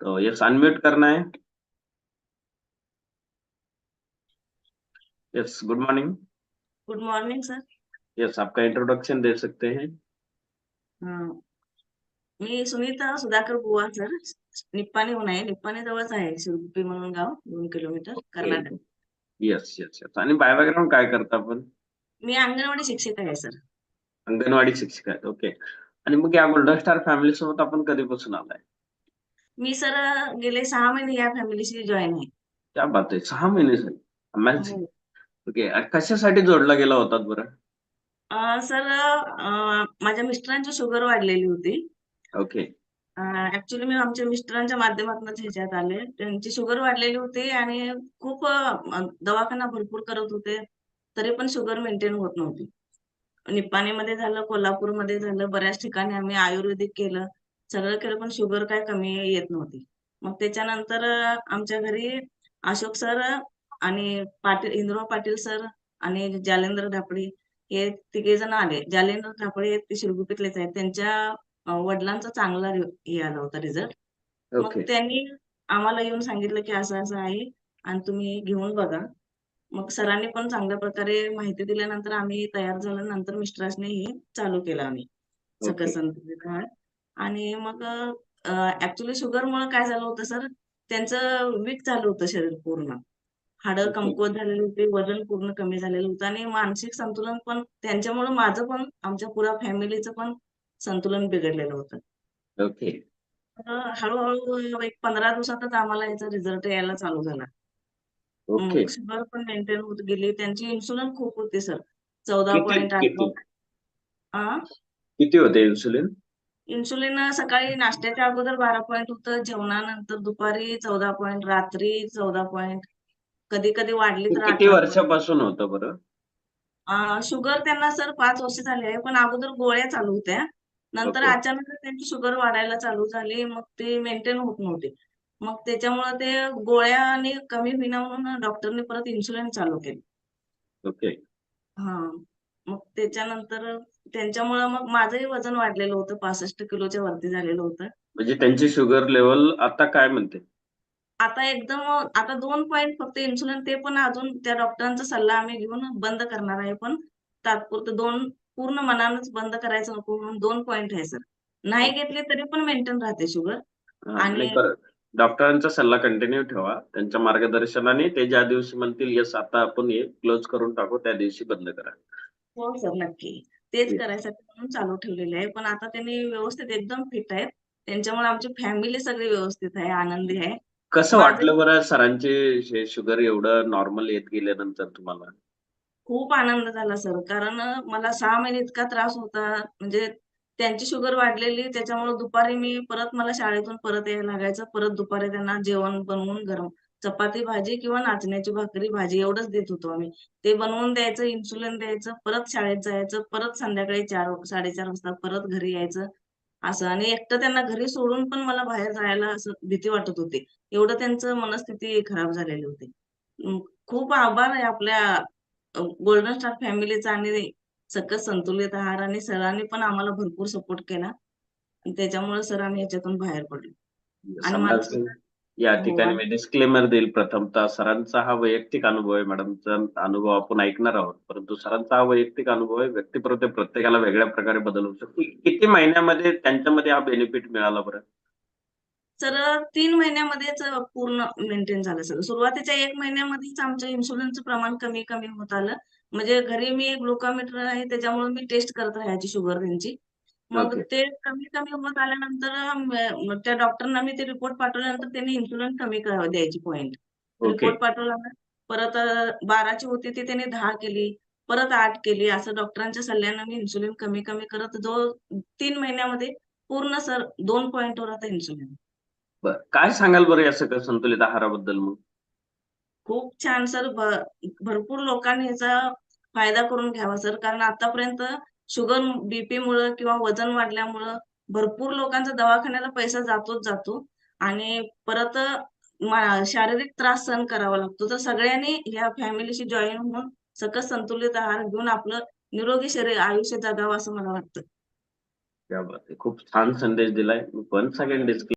तो yes unmute करना है। Yes good morning good morning sir yes आपका इंट्रोडक्शन दे सकते हैं। मी सुनीता सुधाकर बुवा सर निप्पाणीहून आहे निप्पाणी जवळच आहे शिरगुप्पी म्हणून गाव दोन kilometre Karnataka. Yes yes yes आणि बाय बॅकग्राऊंड काय करता आपण? मी अंगणवाडी शिक्षिका आहे सर अंगणवाडी शिक्षिका आहेत ओके आणि मग या गोल्डन स्टार फॅमिली सोबत आपण कधीपासून आलाय? मी सर गेले सहा महिने या फॅमिलीशी जॉईन आहे. त्या बात आहे सहा महिने अमेझिंग हो. ओके कशासाठी जोडला गेला होतात बरं? अं, सर अं, माझ्या मिस्टरांची शुगर वाढलेली होती. ओके ऍक्च्युली मी आमच्या मिस्टरांच्या माध्यमातूनच ह्याच्यात आले. त्यांची शुगर वाढलेली होती आणि खूप अं, दवाखाना भरपूर करत होते. तरी पण शुगर मेंटेन होत नव्हती. निप्पाणीमध्ये झालं कोल्हापूरमध्ये झालं बऱ्याच ठिकाणी आम्ही आयुर्वेदिक केलं. सगळं केलं पण शुगर काय कमी येत नव्हती. मग त्याच्यानंतर आमच्या घरी अशोक सर आणि पाटील इंद्रो पाटील सर आणि जालेंद्र ढापळे हे तिघे जण आले. जालेंद्र ढापळे ते शिरगुपीतलेच आहेत. त्यांच्या वडिलांचा चांगला हे आला होता रिझल्ट मग त्यांनी आम्हाला येऊन सांगितलं की असं असं आहे आणि तुम्ही घेऊन बघा. मग सरांनी पण चांगल्या प्रकारे माहिती दिल्यानंतर आम्ही तयार झाल्यानंतर मिस्टरांनी हे चालू केलं आम्ही. सकस आणि मग ऍक्च्युली शुगर मुळे काय झालं होतं सर त्यांचं वीक झालं होतं शरीर पूर्ण. हाडं कमकुवत झालेली होती वजन पूर्ण कमी झालेलं होतं आणि मानसिक संतुलन पण त्यांच्यामुळे माझं पण आमच्या पुऱ्या फॅमिलीचं पण संतुलन बिघडलेलं होतं. ओके. हळूहळू एक पंधरा दिवसातच आम्हाला याचा रिझल्ट यायला चालू झाला. ओके. शुगर पण मेंटेन होत गेली. त्यांची इन्सुलिन खूप होती सर चौदा पॉईंट किती? आ? किती होते इन्सुलिन इन्सुलिन सकाळी नाश्त्याच्या अगोदर बारा पॉईंट होतं जेवणानंतर दुपारी चौदा पॉईंट रात्री चौदा पॉईंट कधी कधी वाढली तर किती अठरा वर्षापासून होतं बरं? शुगर त्यांना सर पाच वर्ष झाली आहे पण अगोदर गोळ्या चालू होत्या. नंतर ओके. अचानक त्यांची शुगर वाढायला चालू झाली मग ते मेंटेन होत नव्हते. मग त्याच्यामुळे ते गोळ्याने कमी होईना म्हणून डॉक्टरने परत इन्सुलिन चालू केली. ओके. हा. मग त्याच्यानंतर त्यांच्यामुळं मग माझंही वजन वाढलेलं होतं पासष्ट किलोच्या वरती झालेलं होतं. म्हणजे त्यांची शुगर लेवल आता काय म्हणते? आता एकदम आता दोन पॉईंट फक्त इन्सुलिन ते पण अजून त्या डॉक्टरांचा सल्ला आम्ही घेऊन बंद करणार आहे पण तात्पुरतं दोन पूर्ण मनानच बंद करायचं नको म्हणून दोन पॉईंट आहे सर नाही घेतले तरी पण मेंटेन राहते शुगर. आणि डॉक्टरांचा सल्ला कंटिन्यू ठेवा. त्यांच्या मार्गदर्शनाने ते ज्या दिवशी म्हणतील येस आता आपण हे क्लोज करून टाकू त्या दिवशी बंद करा. हो सर नक्की. तेच. करायसाठी म्हणून चालू ठेवलेले आहे. पण आता त्यांनी व्यवस्थित एकदम फिट आहेत. त्यांच्यामुळे आमची फॅमिली सगळी व्यवस्थित आहे आनंदी आहे. कसं वाटलं बरं सरांचे शुगर एवढं नॉर्मल येत गेल्यानंतर तुम्हाला? खूप आनंद झाला सर. कारण मला सहा महिने इतका त्रास होता. म्हणजे त्यांची शुगर वाढलेली. त्याच्यामुळे दुपारी मी परत मला शाळेतून परत यायला लागायचं. परत दुपारी त्यांना जेवण बनवून गरम चपाती भाजी किंवा नाचण्याची भाकरी भाजी एवढंच देत होतो आम्ही. ते बनवून द्यायचं इन्सुलिन द्यायचं परत शाळेत जायचं परत संध्याकाळी चार साडेचार वाजता परत घरी यायचं. असं आणि एकटं त्यांना घरी सोडून पण मला बाहेर जायला असं भीती वाटत होती. एवढं त्यांचं मनस्थिती खराब झालेली होती. खूप आभार आहे आपल्या गोल्डन स्टार फॅमिलीचा आणि सकस संतुलित आहार आणि सरांनी पण आम्हाला भरपूर सपोर्ट केला. त्याच्यामुळे सर आम्ही याच्यातून बाहेर पडलो. आणि मानसिक या हो. ठिकाणी मी डिस्क्लेमर देईल. प्रथमतः सरांचा हा वैयक्तिक अनुभव आहे. मॅडमचा अनुभव आपण ऐकणार आहोत. परंतु सरांचा हा वैयक्तिक अनुभव आहे. व्यक्तिप्रत्ये प्रत्येकाला वेगळ्या प्रकारे बदल होऊ शकतो. किती महिन्यामध्ये त्यांच्यामध्ये हा बेनिफिट मिळाला बरं? तर तीन महिन्यामध्येच पूर्ण मेंटेन झालं सगळं. सुरुवातीच्या एक महिन्यामध्येच आमचं इन्शुरन्सचं प्रमाण कमी कमी होत आलं. म्हणजे घरी मी ग्लुकोमीटर आहे. त्याच्यामुळे मी टेस्ट करत राहायची शुगर त्यांची मग. ते कमी कमी होत आल्यानंतर त्या डॉक्टरना मी ते रिपोर्ट पाठवल्यानंतर त्यांनी इन्सुलिन कमी द्यायची पॉईंट रिपोर्ट पाठवला परत बाराची होती ती त्यांनी दहा केली परत आठ केली. असं डॉक्टरांच्या सल्ल्यानं मी इन्सुलिन कमी कमी करत जो तीन महिन्यामध्ये पूर्ण सर दोन पॉईंटवर आता इन्सुलिन काय सांगाल बरं या सगळं संतुलित आहाराबद्दल मग? खूप छान सर. भरपूर लोकांनी याचा फायदा करून घ्यावा सर. कारण आतापर्यंत शुगर बीपी मुळे किंवा वजन वाढल्यामुळं भरपूर लोकांचा दवाखान्याला पैसा जातोच जातो. आणि परत शारीरिक त्रास सहन करावा लागतो. तर सगळ्यांनी या फॅमिलीशी जॉईन होऊन सकस संतुलित आहार घेऊन आपलं निरोगी शरीर आयुष्य जगावं असं मला वाटतं. खूप छान संदेश दिलाय. पण सेकंड